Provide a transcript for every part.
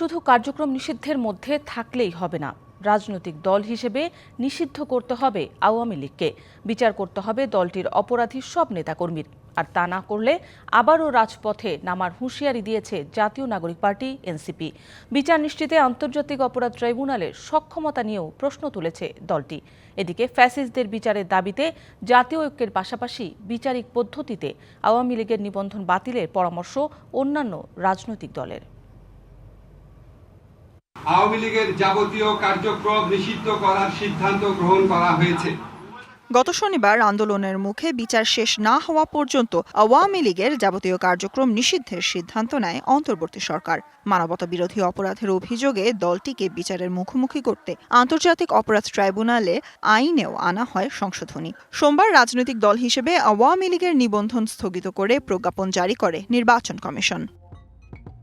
শুধু কার্যক্রম নিষিদ্ধের মধ্যে থাকলেই হবে না। রাজনৈতিক দল হিসেবে নিষিদ্ধ করতে হবে আওয়ামী লীগকে। বিচার করতে হবে দলটির অপরাধী সব নেতাকর্মীর। আর তা না করলে আবারও রাজপথে নামার হুঁশিয়ারি দিয়েছে জাতীয় নাগরিক পার্টি, এনসিপি। বিচার নিশ্চিতে আন্তর্জাতিক অপরাধ ট্রাইব্যুনালের সক্ষমতা নিয়েও প্রশ্ন তুলেছে দলটি। এদিকে ফ্যাসিস্টদের বিচারের দাবিতে জাতীয় ঐক্যের পাশাপাশি বিচারিক পদ্ধতিতে আওয়ামী লীগের নিবন্ধন বাতিলের পরামর্শ অন্যান্য রাজনৈতিক দলের। আওয়ামী লীগের যাবতীয় কার্যক্রম নিষিদ্ধ করার সিদ্ধান্ত গ্রহণ করা হয়েছে। গত শনিবার আন্দোলনের মুখে বিচার শেষ না হওয়া পর্যন্ত আওয়ামী লীগের যাবতীয় কার্যক্রম নিষিদ্ধের সিদ্ধান্ত নেয় অন্তর্বর্তী সরকার। মানবতা বিরোধী অপরাধের অভিযোগে দলটিকে বিচারের মুখোমুখি করতে আন্তর্জাতিক অপরাধ ট্রাইব্যুনালে আইনেও আনা হয় সংশোধনী। সোমবার রাজনৈতিক দল হিসেবে আওয়ামী লীগের নিবন্ধন স্থগিত করে প্রজ্ঞাপন জারি করে নির্বাচন কমিশন।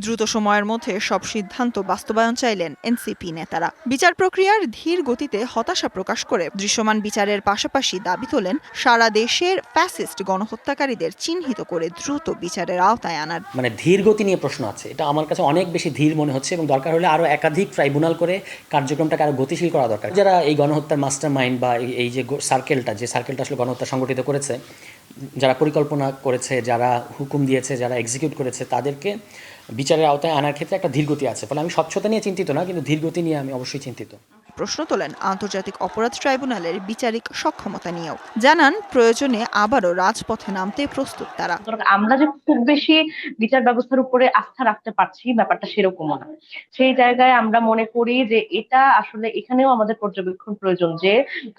দ্রুত সময়ের মধ্যে সব সিদ্ধান্ত বাস্তবায়ন চাইলেন এনসিপি নেতারা। বিচার প্রক্রিয়ার ধীর গতিতে হতাশা প্রকাশ করে দৃশ্যমান বিচারের পাশাপাশি দাবি তোলেন, সারা দেশের ফ্যাসিস্ট গণহত্যাকারীদের চিহ্নিত করে দ্রুত বিচারের আওতায় আনার। মানে ধীর গতি নিয়ে প্রশ্ন আছে। এটা আমার কাছে অনেক বেশি ধীর মনে হচ্ছে এবং দরকার হলে আরও একাধিক ট্রাইব্যুনাল করে কার্যক্রমটাকে আরও গতিশীল করা দরকার। যারা এই গণহত্যার মাস্টার মাইন্ড বা এই- যে সার্কেলটা যে সার্কেলটা আসলে গণহত্যা সংগঠিত করেছে, যারা পরিকল্পনা করেছে, যারা হুকুম দিয়েছে, যারা এক্সিকিউট করেছে, তাদেরকে বিচারের আওতায় আনার ক্ষেত্রে একটা ধীরগতি আছে। ফলে আমি স্বচ্ছতা নিয়ে চিন্তিত না, কিন্তু ধীরগতি নিয়ে আমি অবশ্যই চিন্তিত। প্রশ্ন তোলেন আন্তর্জাতিক অপরাধ ট্রাইব্যুনালের বিচারিক সক্ষমতা নিয়েও। জানান প্রয়োজনে আবারও রাজপথে নামতে প্রস্তুত তারা। আমরা যে খুব বেশি বিচার ব্যবস্থার উপরে আস্থা রাখতে পারছি ব্যাপারটা সেরকমও না। সেই জায়গায় আমরা মনে করি যে এটা আসলে এখানেও আমাদের পর্যবেক্ষণ প্রয়োজন যে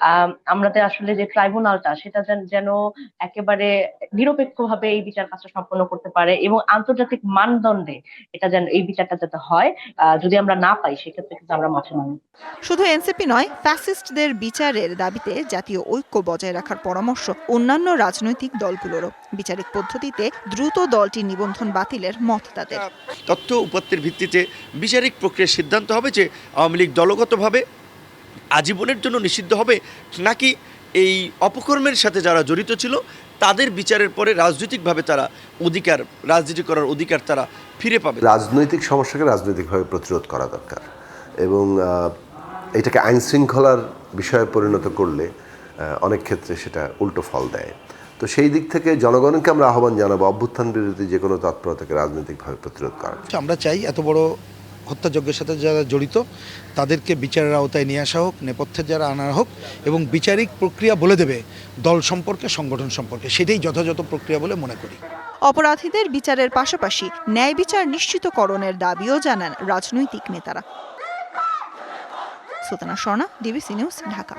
আম, আমাদের আসলে যে ট্রাইব্যুনালটা সেটা যেন- একেবারে নিরপেক্ষভাবে এই বিচার কাজটা সম্পন্ন করতে পারে এবং আন্তর্জাতিক মানদণ্ডে এটা যেন এই বিচারটা যাতে হয় আহ, যদি আমরা না পাই সেক্ষেত্রে কিন্তু আমরা মাঠে নামি শুধু এনসিপি নয় ফ্যাসিস্টদের বিচারের দাবিতে জাতীয় ঐক্য বজায় রাখার পরামর্শ অন্যান্য রাজনৈতিক দলগুলোরও। বিচারিক পদ্ধতিতে দ্রুত দলটির নিবন্ধন বাতিলের মত তাদের। তথ্য উপাত্তের ভিত্তিতে বিচারিক প্রক্রিয়ার সিদ্ধান্ত হবে যে আওয়ামী লীগ দলগতভাবে আজীবনের জন্য নিষিদ্ধ হবে নাকি এই অপকর্মের সাথে যারা জড়িত ছিল তাদের বিচারের পরে রাজনৈতিকভাবে তারা অধিকার রাজনীতি করার অধিকার তারা ফিরে পাবে। রাজনৈতিক সমস্যাকে রাজনৈতিকভাবে প্রতিরোধ করা দরকার। এবং এটাকে আইন শৃঙ্খলার বিষয়ে পরিণত করলে অনেক ক্ষেত্রে সেটা উল্টো ফল দেয়। তো সেই দিক থেকে জনগণকে আমরা আহ্বান জানাব অভ্যুত্থান বিরোধী যে কোনো তৎপরতাকে রাজনৈতিকভাবে প্রতিরোধ করার জন্য। আমরা চাই এত বড় হত্যাযজ্ঞের সাথে যারা জড়িত তাদেরকে বিচারের আওতায় নিয়ে আসা হোক নেপথ্যের যারা আনা হোক এবং বিচারিক প্রক্রিয়া বলে দেবে দল সম্পর্কে সংগঠন সম্পর্কে। সেটাই যথাযথ প্রক্রিয়া বলে মনে করি। অপরাধীদের বিচারের পাশাপাশি ন্যায় বিচার নিশ্চিতকরণের দাবিও জানান রাজনৈতিক নেতারা। Sutona Swarna DBC news Dhaka.